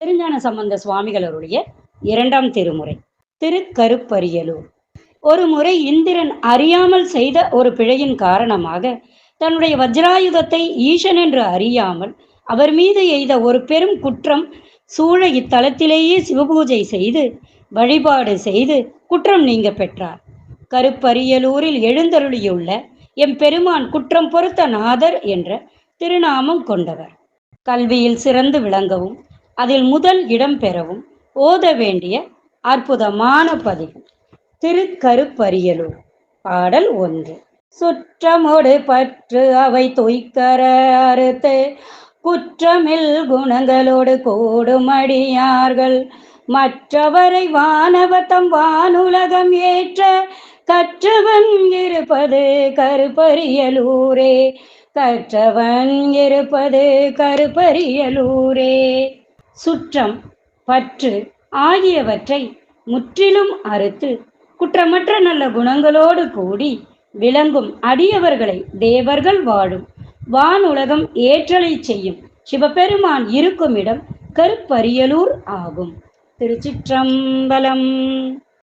திருஞான சம்பந்த சுவாமிகளருடைய இரண்டாம் திருமுறை திருக்கருப்பரியலூர். ஒரு முறை இந்திரன் அறியாமல் செய்த ஒரு பிழையின் காரணமாக தன்னுடைய வஜ்ராயுதத்தை ஈசன் என்று அறியாமல் அவர் மீது எய்த ஒரு பெரும் குற்றம் சூழ இத்தலத்திலேயே சிவபூஜை செய்து வழிபாடு செய்து குற்றம் நீங்க பெற்றார். கருப்பரியலூரில் எழுந்தருளியுள்ள எம் பெருமான் குற்றம் பொறுத்த நாதர் என்ற திருநாமம் கொண்டவர். கல்வியில் சிறந்து விளங்கவும் அதில் முதல் இடம் பெறவும் ஓத வேண்டிய அற்புதமான பதிகம். திருக்கருப்பரியலூர் பாடல் ஒன்று. சுற்றமோடு பற்று அவை தொய்க்கர அறுத்து குற்றமில் குணங்களோடு கோடுமடியார்கள். மற்றவரை வானவத்தம் வானுலகம் ஏற்ற கற்றவன் இருப்பது கருப்பரியலூரே. கற்றவன் இருப்பது கருப்பரியலூரே. சுற்றம் பற்று ஆகியவற்றை முற்றிலும் அறுத்து குற்றமற்ற நல்ல குணங்களோடு கூடி விளங்கும் அடியவர்களை தேவர்கள் வாழும். வானுலகம் ஏற்றலை செய்யும் சிவபெருமான் இருக்கும் இடம் கருப்பரியலூர் ஆகும். திருச்சிற்றம்பலம்.